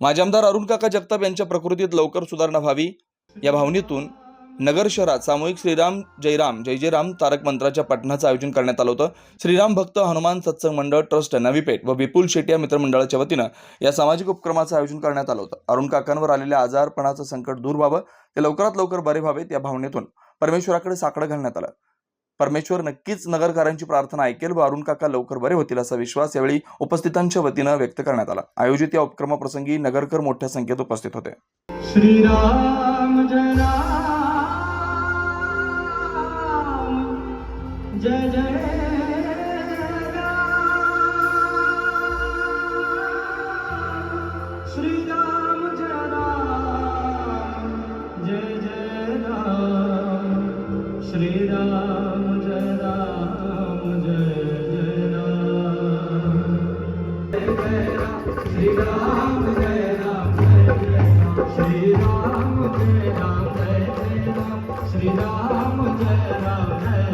माजी आमदार अरुण काका जगताप यांच्या प्रकृतीत लवकर सुधारणा व्हावी या भावनेतून नगर शहरात सामूहिक श्रीराम जयराम जय जयराम तारक मंत्राच्या पठणाचं आयोजन करण्यात आलं होतं. श्रीराम भक्त हनुमान सत्संग मंडळ ट्रस्ट नवीपेठ व विपुल शेटिया मित्रमंडळाच्या वतीनं या सामाजिक उपक्रमाचं आयोजन करण्यात आलं होतं. अरुण काकांवर आलेल्या आजारपणाचं संकट दूर व्हावं ते लवकरात लवकर बरे व्हावेत या भावनेतून परमेश्वराकडे साकडं घालण्यात आलं. परमेश्वर नक्कीच नगरकारांची प्रार्थना ऐकेल व अरुण काका लवकर बरे होतील असा विश्वास यावेळी उपस्थितांच्या वतीनं व्यक्त करण्यात आला. आयोजित या उपक्रमाप्रसंगी नगरकर मोठ्या संख्येत उपस्थित होते. श्रीराम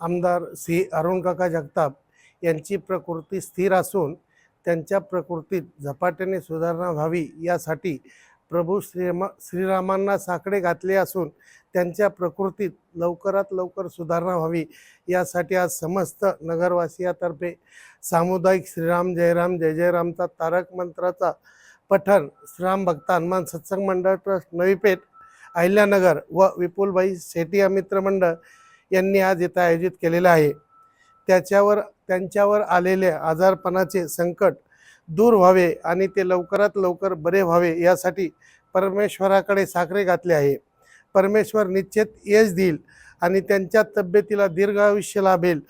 आमदार श्री अरुण काका जगताप यांची प्रकृती स्थिर असून त्यांच्या प्रकृतीत झपाट्याने सुधारणा व्हावी यासाठी प्रभू श्रीमा श्रीरामांना साकडे घातले असून त्यांच्या प्रकृतीत लवकरात लवकर सुधारणा व्हावी यासाठी आज समस्त नगरवासियातर्फे सामुदायिक श्रीराम जयराम जय जयरामचा तारक मंत्राचा पठण श्रीराम भक्त हनुमान सत्संग मंडळ ट्रस्ट नवीपेठ अहिल्यानगर व विपुलबाई शेटिया मित्रमंडळ यांनी आज इथं आयोजित केलेलं आहे. त्याच्यावर त्यांच्यावर आलेले आजारपणाचे संकट दूर व्हावे आणि ते लवकरात लवकर बरे व्हावे यासाठी परमेश्वराकडे साखरे घातले आहे. परमेश्वर निश्चित यश देईल आणि त्यांच्या तब्येतीला दीर्घ आयुष्य लाभेल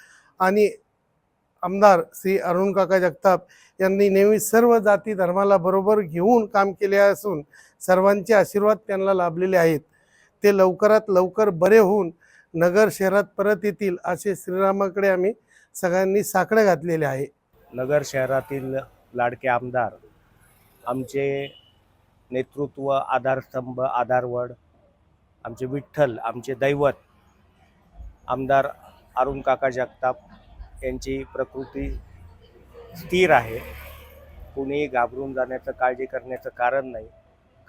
आणि आमदार श्री अरुण काका जगताप यांनी नेहमी सर्व जाती धर्माला बरोबर घेऊन काम केले असून सर्वांचे आशीर्वाद त्यांना लाभलेले आहेत. ते लवकरात लवकर बरे होऊन नगर शहरात परत येतील असे श्रीरामाकडे आम्ही सगळ्यांनी साकडं घातलेले आहे. नगर शहरातील लाडके आमदार आमचे नेतृत्व आधारस्तंभ आधारवड आमचे विठ्ठल आमचे दैवत आमदार अरुण काका जगताप यांची प्रकृती स्थिर आहे. कुणी घाबरून जाण्याचं काळजी करण्याचं कारण नाही.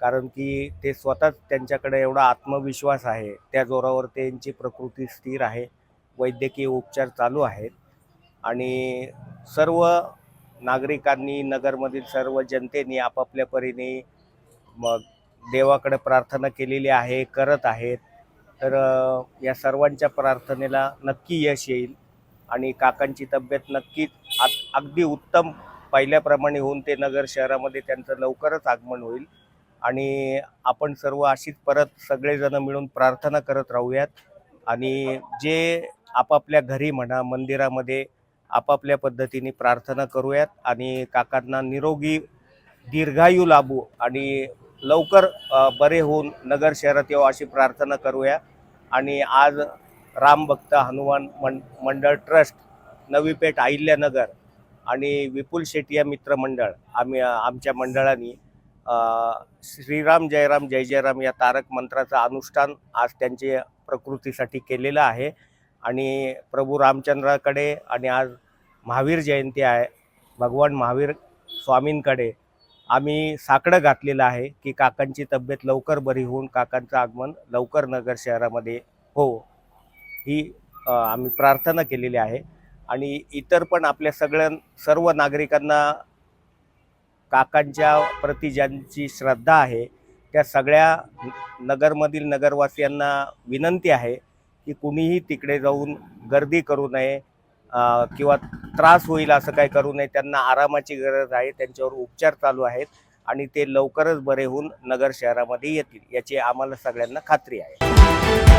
कारण की ते स्वतःच त्यांच्याकडे एवढा आत्मविश्वास आहे. त्या जोरावर त्यांची प्रकृती स्थिर आहे. वैद्यकीय उपचार चालू आहेत. आणि सर्व नागरिकांनी नगरमधील सर्व जनतेने आपापल्या परीने मग देवाकडे प्रार्थना केलेली आहे करत आहेत. तर या सर्वांच्या प्रार्थनेला नक्की यश येईल. आणि काकांची तब्येत नक्कीच अगदी उत्तम पहिल्याप्रमाणे होऊन ते नगर शहरामध्ये त्यांचं लवकरच आगमन होईल. आणि आपण सर्व अशीच परत सगळेजण मिळून प्रार्थना करत राहूयात. आणि जे आपापल्या घरी म्हणा मंदिरामध्ये आपापल्या पद्धतीने प्रार्थना करूयात. आणि काकांना निरोगी दीर्घायू लाभू आणि लवकर बरे होऊन नगर शहरात येऊ अशी प्रार्थना करूया. आणि आज रामभक्त हनुमान मं मंडळ ट्रस्ट नवीपेठ अहिल्यानगर आणि विपुल शेटिया मित्र मंडळ. आम्ही आमच्या मंडळाने श्रीराम जयराम जय जयराम या तारक मंत्राचं अनुष्ठान आज त्यांचे प्रकृतीसाठी केलेलं आहे. आणि प्रभू रामचंद्राकडे आणि आज महावीर जयंती आहे भगवान महावीर स्वामींकडे आम्ही साकडं घातलेलं आहे की काकांची तब्येत लवकर बरी होऊन काकांचं आगमन लवकर नगर शहरामध्ये हो ही आम्ही प्रार्थना केलेली आहे. आणि इतर पण आपल्या सगळ्या सर्व नागरिकांना काकांच्या प्रती ज्यांची श्रद्धा आहे त्या सगळ्या नगरमधील नगरवासियांना विनंती आहे की कुणीही तिकडे जाऊन गर्दी करू नये किंवा त्रास होईल असं काही करू नये. त्यांना आरामाची गरज आहे त्यांच्यावर उपचार चालू आहेत आणि ते लवकरच बरे होऊन नगर शहरामध्ये येतील याची आम्हाला सगळ्यांना खात्री आहे.